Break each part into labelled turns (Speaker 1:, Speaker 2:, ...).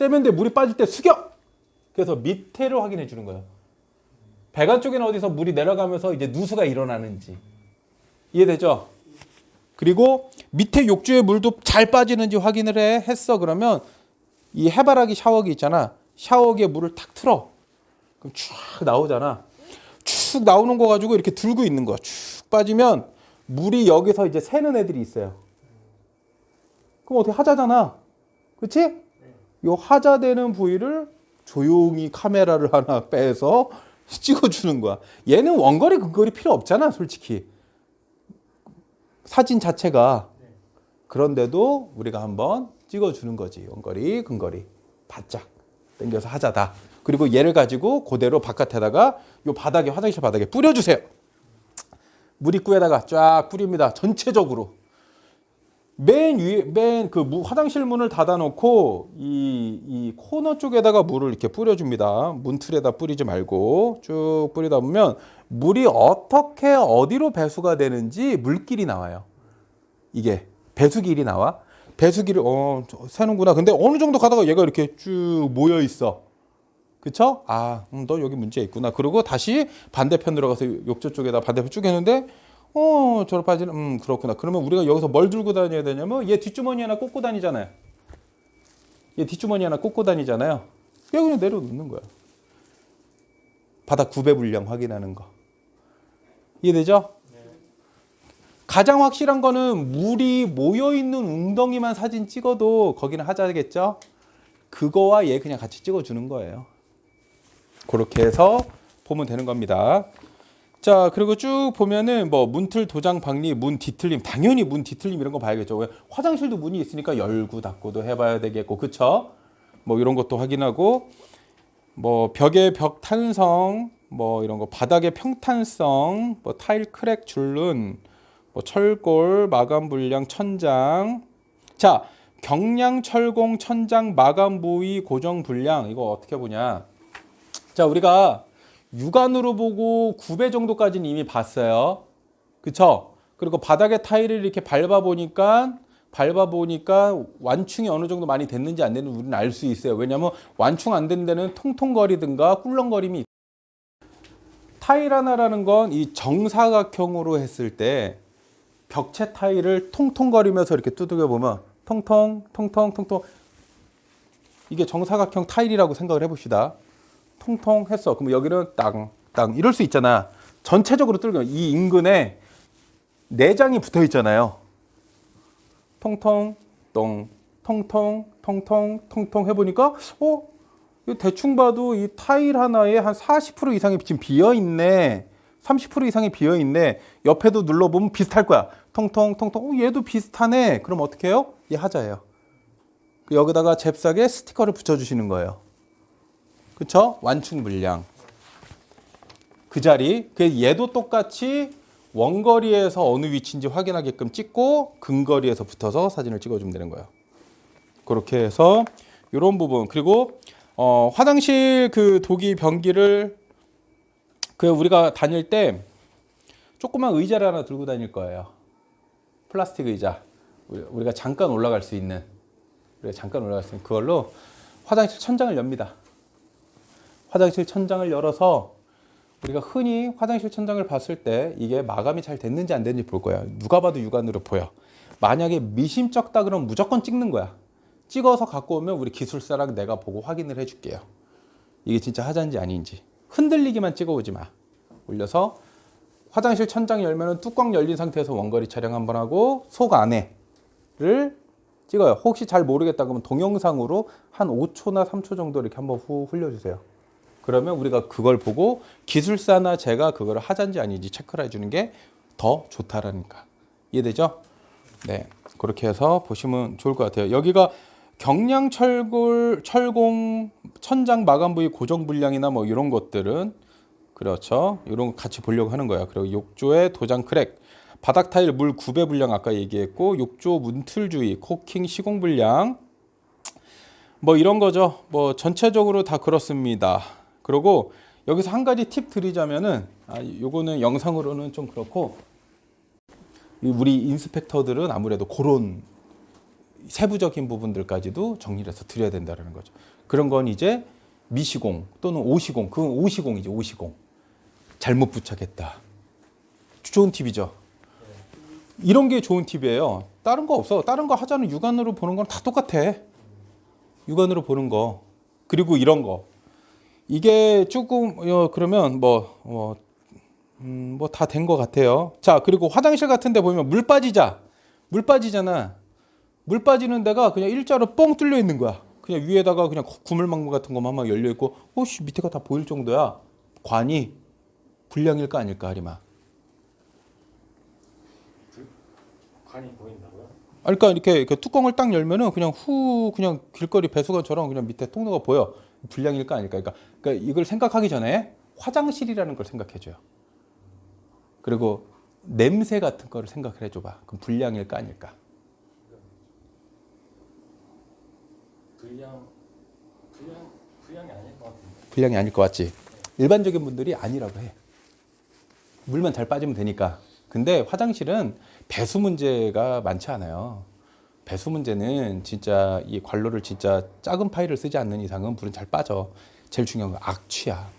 Speaker 1: 세면대 물이 빠질 때 숙여. 그래서 밑에를 확인해 주는 거예요. 배관 쪽에는 어디서 물이 내려가면서 이제 누수가 일어나는지 이해되죠? 그리고 밑에 욕조에 물도 잘 빠지는지 확인을 해 했어 그러면 이 해바라기 샤워기 있잖아 샤워기에 물을 탁 틀어 그럼 쭉 나오잖아 쭉 나오는 거 가지고 이렇게 들고 있는 거야 쭉 빠지면 물이 여기서 이제 새는 애들이 있어요 그럼 어떻게 하자잖아 그치? 요 하자되는 부위를 조용히 카메라를 하나 빼서 찍어주는 거야. 얘는 원거리 근거리 필요 없잖아 솔직히. 사진 자체가. 그런데도 우리가 한번 찍어주는 거지 원거리 근거리. 바짝 당겨서 하자다. 그리고 얘를 가지고 그대로 바깥에다가 요 바닥에 화장실 바닥에 뿌려주세요. 물 입구에다가 쫙 뿌립니다 전체적으로 맨 위에 맨 그 화장실 문을 닫아놓고 이, 이 코너 쪽에다가 물을 이렇게 뿌려줍니다. 문틀에다 뿌리지 말고 쭉 뿌리다 보면 물이 어떻게 어디로 배수가 되는지 물길이 나와요. 이게 배수길이 나와. 배수길을 어 저, 새는구나. 근데 어느 정도 가다가 얘가 이렇게 쭉 모여 있어. 그쵸? 아, 음, 너 여기 문제 있구나. 그리고 다시 반대편으로 가서 욕조 쪽에다 반대편 쭉 했는데 어, 저로 빠지는, 음, 그렇구나. 그러면 우리가 여기서 뭘 들고 다녀야 되냐면, 얘 뒷주머니 하나 꽂고 다니잖아요. 얘 뒷주머니 하나 꽂고 다니잖아요. 얘 그냥 내려놓는 거야. 바닥 구배 분량 확인하는 거. 이해되죠? 가장 확실한 거는 물이 모여있는 웅덩이만 사진 찍어도 거기는 하자겠죠? 그거와 얘 그냥 같이 찍어주는 거예요. 그렇게 해서 보면 되는 겁니다. 자 그리고 쭉 보면은 뭐 문틀 도장 박리 문 뒤틀림 당연히 문 뒤틀림 이런 거 봐야겠죠. 왜? 화장실도 문이 있으니까 열고 닫고도 해봐야 되겠고 그쵸? 뭐 이런 것도 확인하고 뭐 벽의 벽 탄성 뭐 이런 거 바닥의 평탄성 뭐 타일 크랙 줄눈 뭐 철골 마감 불량 천장. 자 경량 철공 천장 마감 부위 고정 불량 이거 어떻게 보냐? 자 우리가 육안으로 보고 9배 정도까지는 이미 봤어요. 그쵸? 그리고 바닥에 타일을 이렇게 밟아 보니까 밟아 보니까 완충이 어느 정도 많이 됐는지 안 됐는지 우리는 알 수 있어요. 왜냐하면 완충 안 된 데는 통통거리든가 꿀렁거림이 있- 타일 하나라는 건 이 정사각형으로 했을 때 벽체 타일을 통통거리면서 이렇게 두들겨 보면 통통 통통 통통 이게 정사각형 타일이라고 생각을 해봅시다. 통통했어. 그럼 여기는 땅, 땅 이럴 수 있잖아. 전체적으로 뚫면 이 인근에 내장이 붙어 있잖아요. 통통, 똥, 통통, 통통, 통통 해보니까 어? 대충 봐도 이 타일 하나에 한 40% 이상이 지금 비어 있네. 30% 이상이 비어 있네. 옆에도 눌러보면 비슷할 거야. 통통, 통통. 어, 얘도 비슷하네. 그럼 어떻게 해요? 얘 하자예요. 그 여기다가 잽싸게 스티커를 붙여주시는 거예요. 그쵸? 완충 물량. 그 자리. 그 얘도 똑같이 원거리에서 어느 위치인지 확인하게끔 찍고 근거리에서 붙어서 사진을 찍어주면 되는 거예요. 그렇게 해서 이런 부분 그리고 어, 화장실 그 도기 변기를 그 우리가 다닐 때 조그만 의자를 하나 들고 다닐 거예요. 플라스틱 의자. 우리- 우리가 잠깐 올라갈 수 있는 우리가 잠깐 올라갈 수 있는 그걸로 화장실 천장을 엽니다. 화장실 천장을 열어서 우리가 흔히 화장실 천장을 봤을 때 이게 마감이 잘 됐는지 안 됐는지 볼 거야. 누가 봐도 육안으로 보여. 만약에 미심쩍다 그러면 무조건 찍는 거야. 찍어서 갖고 오면 우리 기술사랑 내가 보고 확인을 해줄게요. 이게 진짜 하자인지 아닌지. 흔들리기만 찍어오지 마. 올려서 화장실 천장 열면은 뚜껑 열린 상태에서 원거리 촬영 한번 하고 속 안에를 찍어요. 혹시 잘 모르겠다 그러면 동영상으로 한 5초나 3초 정도 이렇게 한번 후 흘려주세요. 그러면 우리가 그걸 보고 기술사나 제가 그걸 하자인지 아닌지 체크를 해주는 게 더 좋다라니까 이해되죠? 네 그렇게 해서 보시면 좋을 것 같아요. 여기가 경량 철골 철공 천장 마감 부위 고정 불량이나 뭐 이런 것들은 그렇죠. 이런 거 같이 보려고 하는 거야. 그리고 욕조의 도장 크랙, 바닥 타일 물 구배 불량 아까 얘기했고 욕조 문틀 주의, 코킹 시공 불량 뭐 이런 거죠. 뭐 전체적으로 다 그렇습니다. 그리고 여기서 한 가지 팁 드리자면은 아 요거는 영상으로는 좀 그렇고 이 우리 인스펙터들은 아무래도 그런 세부적인 부분들까지도 정리를 해서 드려야 된다는 거죠. 그런 건 이제 미시공 또는 오시공, 그건 오시공이지 오시공. 잘못 부착했다. 좋은 팁이죠. 이런 게 좋은 팁이에요. 다른 거 없어. 다른 거 하자는 육안으로 보는 건 다 똑같아. 육안으로 보는 거. 그리고 이런 거. 이게 조금 어, 그러면 뭐 음, 뭐 다 된 것 같아요. 자, 그리고 화장실 같은 데 보면 물 빠지자. 물 빠지잖아. 물 빠지는 데가 그냥 일자로 뻥 뚫려 있는 거야. 그냥 위에다가 그냥 구물망구 같은 것만 막 열려 있고, 오씨 밑에가 다 보일 정도야. 관이 불량일까 아닐까 하리마.
Speaker 2: 관이 보인다고요?
Speaker 1: 아, 그러니까 이렇게, 이렇게 뚜껑을 딱 열면은 그냥 후 그냥 길거리 배수관처럼 그냥 밑에 통로가 보여. 불량일 까 아닐까. 그러니까, 그러니까 이걸 생각하기 전에 화장실이라는 걸 생각해줘요. 그리고 냄새 같은 거를 생각을 해줘봐. 그럼 불량일까 아닐까.
Speaker 2: 불량 불량 불량이 아닐 것 같은데.
Speaker 1: 불량이 아닐 것 같지. 일반적인 분들이 아니라고 해. 물만 잘 빠지면 되니까. 근데 화장실은 배수 문제가 많지 않아요. 배수 문제는 진짜 이 관로를 진짜 작은 파일을 쓰지 않는 이상은 물은 잘 빠져. 제일 중요한 건 악취야.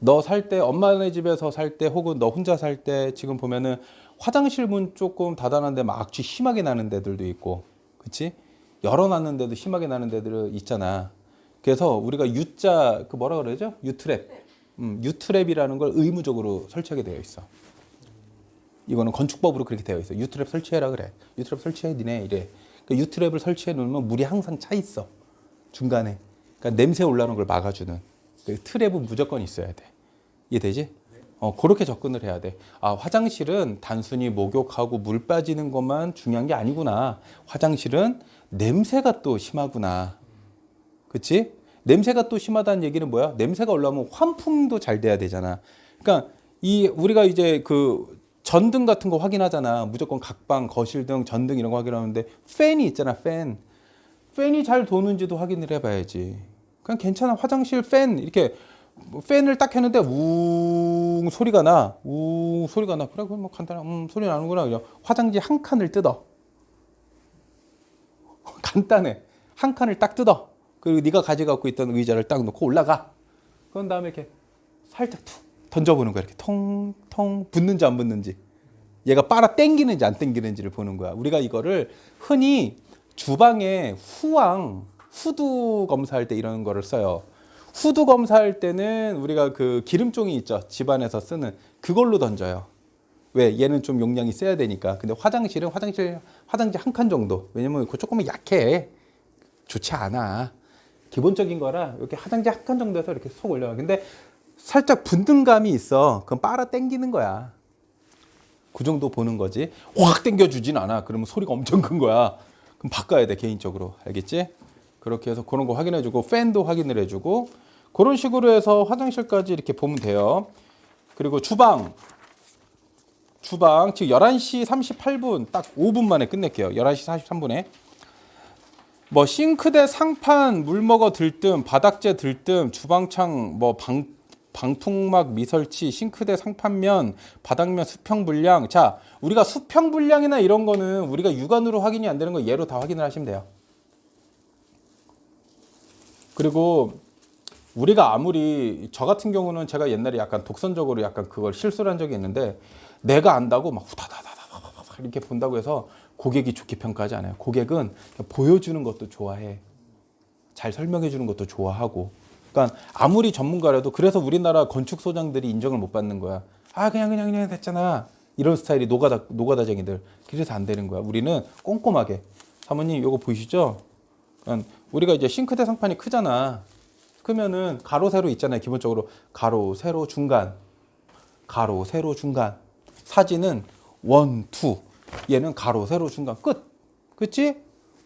Speaker 1: 너 살 때 엄마네 집에서 살 때 혹은 너 혼자 살 때 지금 보면은 화장실 문 조금 닫아놨는데 막 악취 심하게 나는 데들도 있고, 그치? 열어놨는데도 심하게 나는 데들 있잖아. 그래서 우리가 U자 그 뭐라 그러죠? 유트랩. 음, 유트랩이라는 걸 의무적으로 설치하게 되어 있어. 이거는 건축법으로 그렇게 되어 있어. 유트랩 설치해라 그래. 유트랩 설치해 니네 이래. 그 유트랩을 설치해 놓으면 물이 항상 차 있어. 중간에. 그러니까 냄새 올라오는 걸 막아주는. 그 트랩은 무조건 있어야 돼. 이해되지? 어, 그렇게 접근을 해야 돼. 아, 화장실은 단순히 목욕하고 물 빠지는 것만 중요한 게 아니구나. 화장실은 냄새가 또 심하구나. 그치? 냄새가 또 심하다는 얘기는 뭐야? 냄새가 올라오면 환풍도 잘 돼야 되잖아. 그러니까 이 우리가 이제 그 전등 같은 거 확인하잖아. 무조건 각방, 거실 등, 전등 이런 거 확인하는데 팬이 있잖아. 팬. 팬이 잘 도는지도 확인을 해봐야지. 그냥 괜찮아. 화장실 팬 이렇게 뭐 팬을 딱 켰는데 웅 소리가 나. 웅 소리가 나. 그래 그럼 뭐 간단한 음 소리 나는구나. 그냥 화장지 한 칸을 뜯어. 간단해. 한 칸을 딱 뜯어. 그리고 네가 가져갖고 있던 의자를 딱 놓고 올라가. 그런 다음에 이렇게 살짝 툭 던져보는 거야. 이렇게 통통 붙는지 안 붙는지. 얘가 빨아 당기는지 안 당기는지를 보는 거야. 우리가 이거를 흔히 주방에 후왕, 후두 검사할 때 이런 거를 써요. 후두 검사할 때는 우리가 그 기름종이 있죠. 집안에서 쓰는 그걸로 던져요. 왜? 얘는 좀 용량이 세야 되니까. 근데 화장실은 화장실 화장지 한칸 정도. 왜냐면 그거 조금은 약해. 좋지 않아. 기본적인 거라 이렇게 화장지 한칸 정도에서 이렇게 속 올려요. 근데 살짝 분등감이 있어. 그럼 빨아 당기는 거야. 그 정도 보는 거지. 확 당겨주진 않아. 그러면 소리가 엄청 큰 거야. 그럼 바꿔야 돼 개인적으로. 알겠지? 그렇게 해서 그런 거 확인해주고 팬도 확인을 해주고 그런 식으로 해서 화장실까지 이렇게 보면 돼요. 그리고 주방. 주방 지금 11시 38분 딱 5분 만에 끝낼게요. 11시 43분에. 뭐 싱크대 상판 물 먹어 들뜸 바닥재 들뜸 주방창 뭐 방 방풍막 미설치 싱크대 상판면 바닥면 수평 불량 자 우리가 수평 불량이나 이런 거는 우리가 육안으로 확인이 안 되는 거 얘로 다 확인을 하시면 돼요 그리고 우리가 아무리 저 같은 경우는 제가 옛날에 약간 독선적으로 약간 그걸 실수를 한 적이 있는데 내가 안다고 막 후다다다다 이렇게 본다고 해서 고객이 좋게 평가하지 않아요. 고객은 보여주는 것도 좋아해. 잘 설명해 주는 것도 좋아하고. 그러니까 아무리 전문가라도 그래서 우리나라 건축 소장들이 인정을 못 받는 거야. 아 그냥 그냥 그냥 됐잖아. 이런 스타일이 노가다 노가다쟁이들. 그래서 안 되는 거야. 우리는 꼼꼼하게. 사모님 이거 보이시죠? 그러니까 우리가 이제 싱크대 상판이 크잖아. 크면은 가로 세로 있잖아요. 기본적으로 가로 세로 중간. 가로 세로 중간. 사진은 원, 투. 얘는 가로, 세로, 중간, 끝. 그치?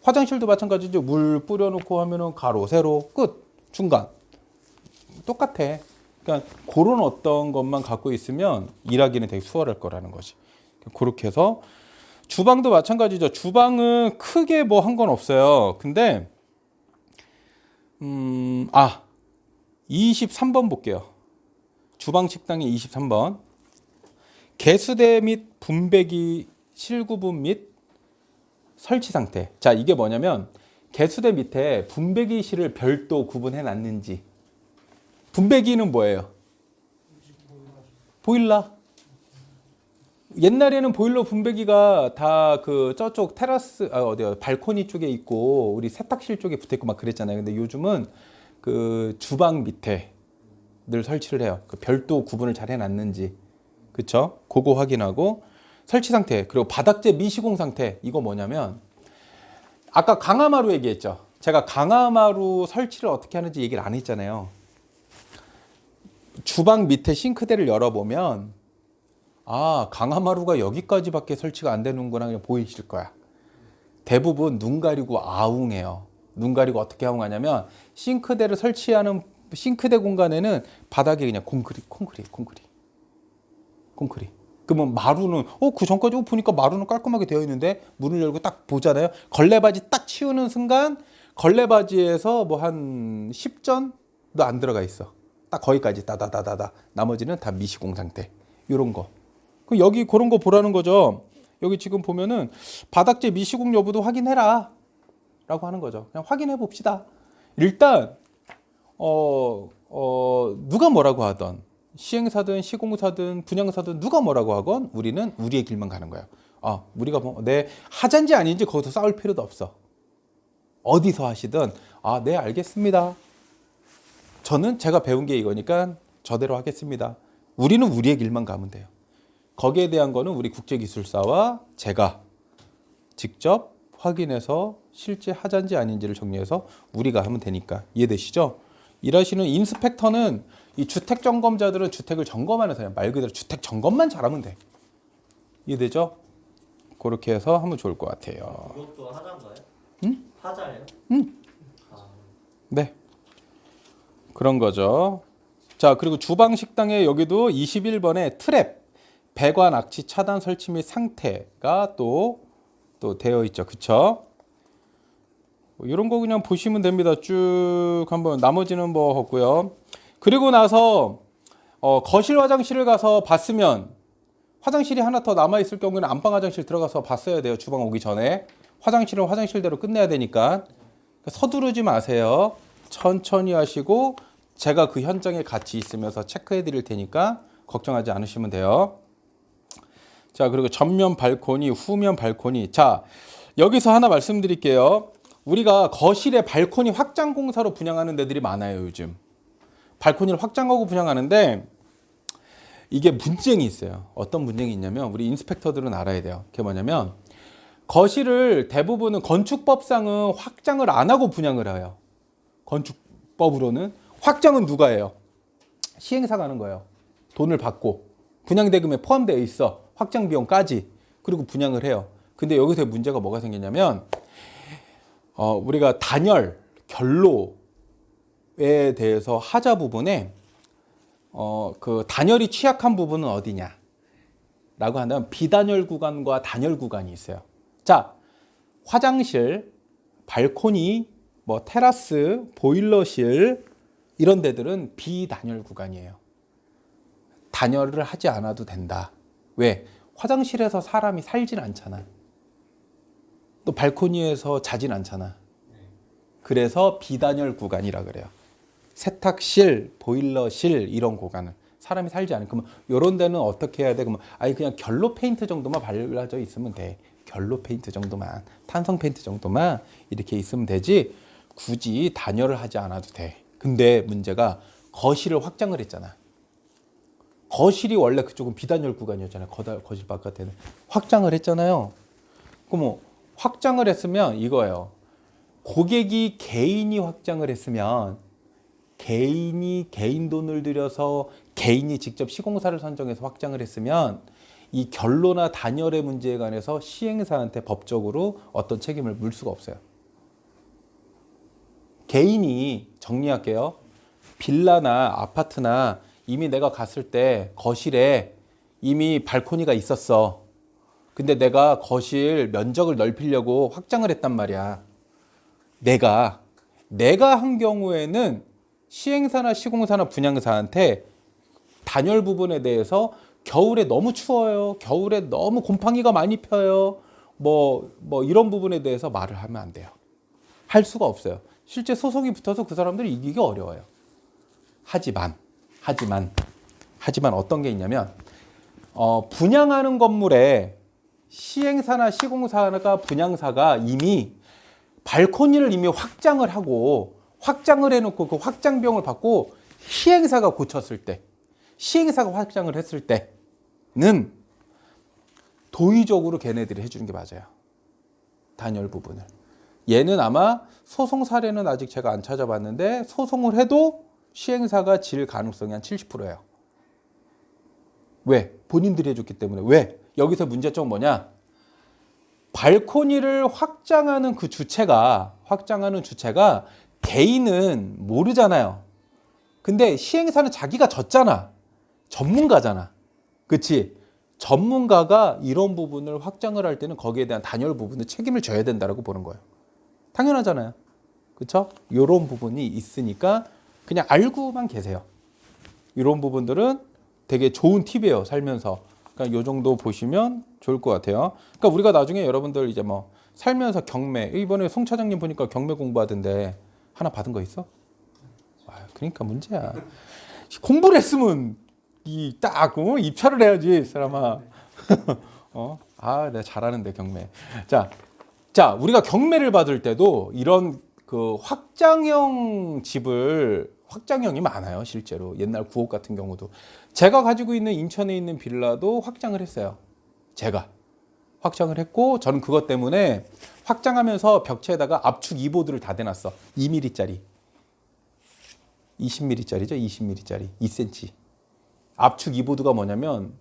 Speaker 1: 화장실도 마찬가지죠. 물 뿌려놓고 하면은 가로, 세로, 끝. 중간. 똑같아. 그러니까 그런 어떤 것만 갖고 있으면 일하기는 되게 수월할 거라는 거지. 그렇게 해서 주방도 마찬가지죠. 주방은 크게 뭐 한 건 없어요. 근데 음, 아 23번 볼게요. 주방 식당이 23번. 개수대 및 분배기 실구분 및 설치 상태. 자, 이게 뭐냐면 개수대 밑에 분배기 실을 별도 구분해 놨는지. 분배기는 뭐예요? 보일러. 옛날에는 보일러 분배기가 다 그 저쪽 테라스 아 어디요 발코니 쪽에 있고 우리 세탁실 쪽에 붙어 있고 막 그랬잖아요. 근데 요즘은 그 주방 밑에 늘 설치를 해요. 그 별도 구분을 잘 해놨는지 그쵸? 그거 확인하고 설치 상태 그리고 바닥재 미시공 상태 이거 뭐냐면 아까 강화마루 얘기했죠. 제가 강화마루 설치를 어떻게 하는지 얘기를 안 했잖아요. 주방 밑에 싱크대를 열어보면 아 강화마루가 여기까지밖에 설치가 안 되는구나 그냥 보이실 거야. 대부분 눈 가리고 아웅해요. 눈 가리고 어떻게 아웅하냐면 싱크대를 설치하는 싱크대 공간에는 바닥에 그냥 콘크리, 콘크리, 콘크리, 콘크리. 그러면 마루는 어그 전까지 어, 보니까 마루는 깔끔하게 되어 있는데 문을 열고 딱 보잖아요. 걸레바지 딱 치우는 순간 걸레바지에서 뭐 한 10전도 안 들어가 있어. 딱 거기까지 따다다다다. 나머지는 다 미시공 상태. 요런 거. 그 여기 그런 거 보라는 거죠. 여기 지금 보면은 바닥재 미시공 여부도 확인해라. 라고 하는 거죠. 그냥 확인해 봅시다. 일단 어, 어, 누가 뭐라고 하던 시행사든 시공사든 분양사든 누가 뭐라고 하건 우리는 우리의 길만 가는 거예요. 아, 우리가 뭐, 내 하자인지 아닌지 거기서 싸울 필요도 없어. 어디서 하시든 아, 네, 알겠습니다. 저는 제가 배운 게 이거니까 저대로 하겠습니다. 우리는 우리의 길만 가면 돼요. 거기에 대한 거는 우리 국제기술사와 제가 직접 확인해서 실제 하자인지 아닌지를 정리해서 우리가 하면 되니까 이해되시죠? 일하시는 인스펙터는 이 주택 점검자들은 주택을 점검하는 사람 말 그대로 주택 점검만 잘하면 돼. 이해되죠? 그렇게 해서 하면 좋을 것 같아요.
Speaker 3: 그것도 하자인가요?
Speaker 1: 응?
Speaker 3: 하자예요?
Speaker 1: 응.
Speaker 3: 아,
Speaker 1: 네. 그런 거죠. 자, 그리고 주방 식당에 여기도 21번에 트랩, 배관 악취 차단 설치 및 상태가 또, 또 되어 있죠. 그쵸? 뭐 이런 거 그냥 보시면 됩니다. 쭉 한번 나머지는 뭐 없고요. 그리고 나서 어, 거실 화장실을 가서 봤으면 화장실이 하나 더 남아 있을 경우에는 안방 화장실 들어가서 봤어야 돼요. 주방 오기 전에 화장실은 화장실대로 끝내야 되니까 서두르지 마세요. 천천히 하시고 제가 그 현장에 같이 있으면서 체크해 드릴 테니까 걱정하지 않으시면 돼요. 자, 그리고 전면 발코니, 후면 발코니. 자, 여기서 하나 말씀드릴게요. 우리가 거실에 발코니 확장 공사로 분양하는 데들이 많아요, 요즘. 발코니를 확장하고 분양하는데 이게 문쟁이 있어요. 어떤 문쟁이 있냐면 우리 인스펙터들은 알아야 돼요. 그게 뭐냐면 거실을 대부분은 건축법상은 확장을 안 하고 분양을 해요. 건축법으로는 확장은 누가 해요? 시행사가 하는 거예요. 돈을 받고 분양 대금에 포함되어 있어. 확장 비용까지. 그리고 분양을 해요. 근데 여기서 문제가 뭐가 생기냐면 어, 우리가 단열, 결로에 대해서 하자 부분에 어, 그 단열이 취약한 부분은 어디냐? 라고 한다면 비단열 구간과 단열 구간이 있어요. 자, 화장실, 발코니, 뭐 테라스, 보일러실 이런 데들은 비단열 구간이에요. 단열을 하지 않아도 된다. 왜? 화장실에서 사람이 살진 않잖아. 또 발코니에서 자진 않잖아. 그래서 비단열 구간이라 그래요. 세탁실, 보일러실 이런 공간은 사람이 살지 않은 그러면 이런 데는 어떻게 해야 돼? 그러면 아니 그냥 결로 페인트 정도만 발라져 있으면 돼. 결로 페인트 정도만, 탄성 페인트 정도만 이렇게 있으면 되지. 굳이 단열을 하지 않아도 돼. 근데 문제가 거실을 확장을 했잖아. 거실이 원래 그쪽은 비단열 구간이었잖아요. 거실 바깥에는 확장을 했잖아요. 그럼 뭐 확장을 했으면 이거예요. 고객이 개인이 확장을 했으면 개인이 개인 돈을 들여서 개인이 직접 시공사를 선정해서 확장을 했으면 이 결로나 단열의 문제에 관해서 시행사한테 법적으로 어떤 책임을 물 수가 없어요. 개인이 정리할게요. 빌라나 아파트나 이미 내가 갔을 때 거실에 이미 발코니가 있었어. 근데 내가 거실 면적을 넓히려고 확장을 했단 말이야. 내가 내가 한 경우에는 시행사나 시공사나 분양사한테 단열 부분에 대해서 겨울에 너무 추워요. 겨울에 너무 곰팡이가 많이 펴요. 뭐, 뭐 이런 부분에 대해서 말을 하면 안 돼요. 할 수가 없어요. 실제 소송이 붙어서 그 사람들이 이기기 어려워요. 하지만, 하지만, 하지만 어떤 게 있냐면, 어, 분양하는 건물에 시행사나 시공사가 분양사가 이미 발코니를 이미 확장을 하고 확장을 해놓고 그 확장비용을 받고 시행사가 고쳤을 때, 시행사가 확장을 했을 때는 도의적으로 걔네들이 해주는 게 맞아요. 단열 부분을. 얘는 아마 소송 사례는 아직 제가 안 찾아봤는데 소송을 해도 시행사가 질 가능성이 한 70%예요. 왜? 본인들이 해줬기 때문에. 왜? 여기서 문제점 뭐냐? 발코니를 확장하는 그 주체가 확장하는 주체가 개인은 모르잖아요. 근데 시행사는 자기가 졌잖아. 전문가잖아. 그치? 전문가가 이런 부분을 확장을 할 때는 거기에 대한 단열 부분을 책임을 져야 된다라고 보는 거예요. 당연하잖아요. 그쵸? 요런 부분이 있으니까 그냥 알고만 계세요. 이런 부분들은 되게 좋은 팁이에요. 살면서. 그러니까 요 정도 보시면 좋을 것 같아요. 그러니까 우리가 나중에 여러분들 이제 뭐 살면서 경매 이번에 송 차장님 보니까 경매 공부하던데 하나 받은 거 있어? 아, 그러니까 문제야. 공부를 했으면 이딱 어? 입찰을 해야지 사람아. 어? 아, 내가 잘하는데 경매. 자, 자, 우리가 경매를 받을 때도 이런 그 확장형 집을 확장형이 많아요, 실제로. 옛날 구옥 같은 경우도. 제가 가지고 있는 인천에 있는 빌라도 확장을 했어요. 제가. 확장을 했고, 저는 그것 때문에 확장하면서 벽체에다가 압축 2보드를 다 대놨어. 2mm짜리. 20mm짜리죠, 20mm짜리. 2cm. 압축 2보드가 뭐냐면,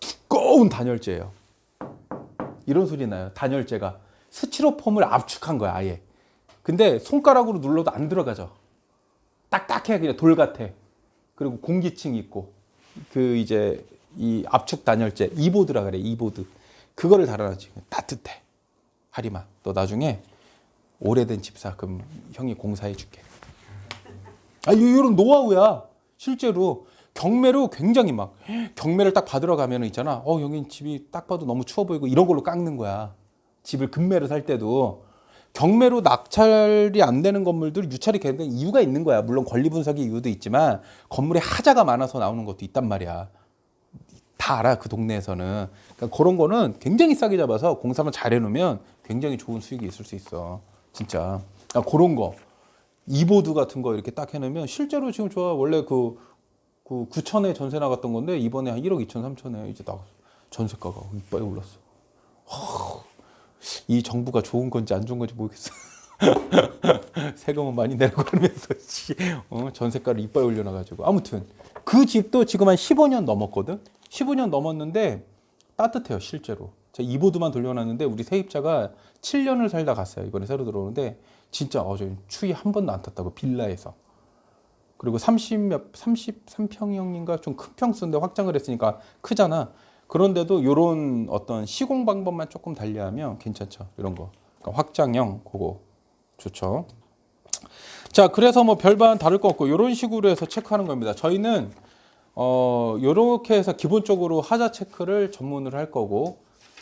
Speaker 1: 두꺼운 단열재예요. 이런 소리 나요. 단열재가. 스티로폼을 압축한 거야, 아예. 근데 손가락으로 눌러도 안 들어가죠. 딱딱해 그냥 돌 같아. 그리고 공기층 있고 그 이제 이 압축 단열재 이보드라 그래 이보드 그거를 달아놨지 따뜻해 하리마 너 나중에 오래된 집사 그럼 형이 공사해 줄게 아 이런 노하우야 실제로 경매로 굉장히 막 경매를 딱 받으러 가면 있잖아. 어 여긴 집이 딱 봐도 너무 추워 보이고 이런 걸로 깎는 거야. 집을 금매로 살 때도. 경매로 낙찰이 안 되는 건물들 유찰이 되는 이유가 있는 거야. 물론 권리 분석의 이유도 있지만 건물에 하자가 많아서 나오는 것도 있단 말이야. 다 알아 그 동네에서는. 그러니까 그런 거는 굉장히 싸게 잡아서 공사만 잘 해놓으면 굉장히 좋은 수익이 있을 수 있어. 진짜. 그러니까 그런 거. 이보드 같은 거 이렇게 딱 해놓으면 실제로 지금 좋아. 원래 그, 그 9천에 전세 나갔던 건데 이번에 한 1억 2천 3천에 이제 나 전세가가 이빨 올랐어 이 정부가 좋은 건지 안 좋은 건지 모르겠어. 세금은 많이 내라고 그러면서 씨, 어, 전세가를 이빨 올려놔가지고 아무튼 그 집도 지금 한 15년 넘었거든. 15년 넘었는데 따뜻해요 실제로. 제가 이보드만 돌려놨는데 우리 세입자가 7년을 살다 갔어요. 이번에 새로 들어오는데 진짜 어저 추위 한 번도 안 탔다고 빌라에서. 그리고 30몇 33평형인가 좀 큰 평수인데 확장을 했으니까 크잖아. 그런데도 이런 어떤 시공 방법만 조금 달리하면 괜찮죠. 이런 거. 그러니까 확장형 그거 좋죠. 자, 그래서 뭐 별반 다를 거 없고 이런 식으로 해서 체크하는 겁니다. 저희는 어 요렇게 해서 기본적으로 하자 체크를 전문으로 할 거고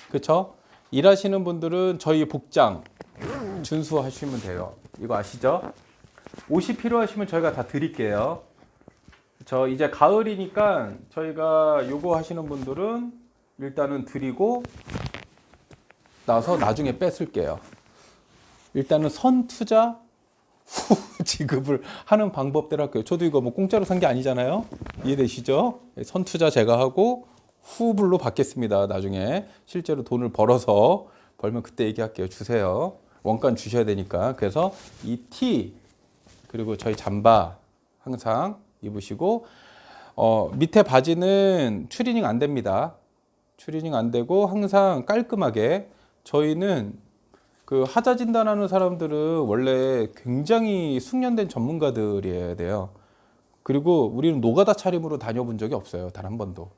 Speaker 1: 그렇죠? 일하시는 분들은 저희 복장 준수하시면 돼요. 이거 아시죠? 옷이 필요하시면 저희가 다 드릴게요. 저 이제 가을이니까 저희가 요거 하시는 분들은 일단은 드리고 나서 나중에 뺏을게요. 일단은 선 투자 후 지급을 하는 방법대로 할게요. 저도 이거 뭐 공짜로 산 게 아니잖아요. 이해되시죠? 선 투자 제가 하고 후불로 받겠습니다. 나중에 실제로 돈을 벌어서 벌면 그때 얘기할게요. 주세요. 원가 주셔야 되니까. 그래서 이티 그리고 저희 잠바 항상 입으시고 어, 밑에 바지는 추리닝 안 됩니다. 추리닝 안 되고 항상 깔끔하게 저희는 그 하자 진단하는 사람들은 원래 굉장히 숙련된 전문가들이어야 돼요. 그리고 우리는 노가다 차림으로 다녀본 적이 없어요. 단 한 번도.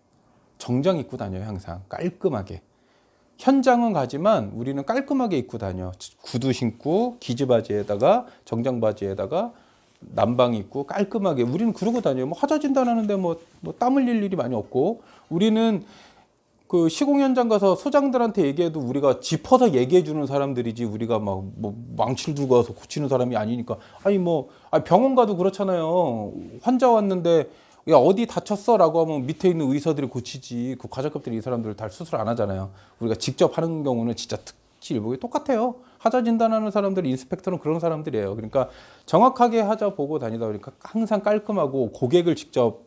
Speaker 1: 정장 입고 다녀요, 항상. 깔끔하게. 현장은 가지만 우리는 깔끔하게 입고 다녀. 구두 신고 기지바지에다가 정장 바지에다가 난방 입고 깔끔하게 우리는 그러고 다녀요. 뭐 하자 진단하는데 뭐, 뭐땀 흘릴 일이 많이 없고 우리는 그 시공 현장 가서 소장들한테 얘기해도 우리가 짚어서 얘기해 주는 사람들이지 우리가 막 뭐 망치를 들고 와서 고치는 사람이 아니니까 아니 뭐 아니 병원 가도 그렇잖아요 환자 왔는데 야 어디 다쳤어라고 하면 밑에 있는 의사들이 고치지. 그 과장급들이 이 사람들 다 수술 안 하잖아요. 우리가 직접 하는 경우는 진짜 특질보기 똑같아요. 하자 진단하는 사람들 인스펙터는 그런 사람들이에요. 그러니까 정확하게 하자 보고 다니다 보니까 항상 깔끔하고 고객을 직접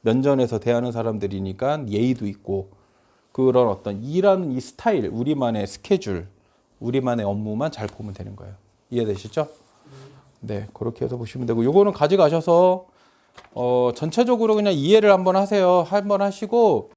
Speaker 1: 면전에서 대하는 사람들이니까 예의도 있고 그런 어떤 일하는 이 스타일, 우리만의 스케줄, 우리만의 업무만 잘 보면 되는 거예요. 이해되시죠? 네, 그렇게 해서 보시면 되고 요거는 가져가셔서 어 전체적으로 그냥 이해를 한번 하세요. 한번 하시고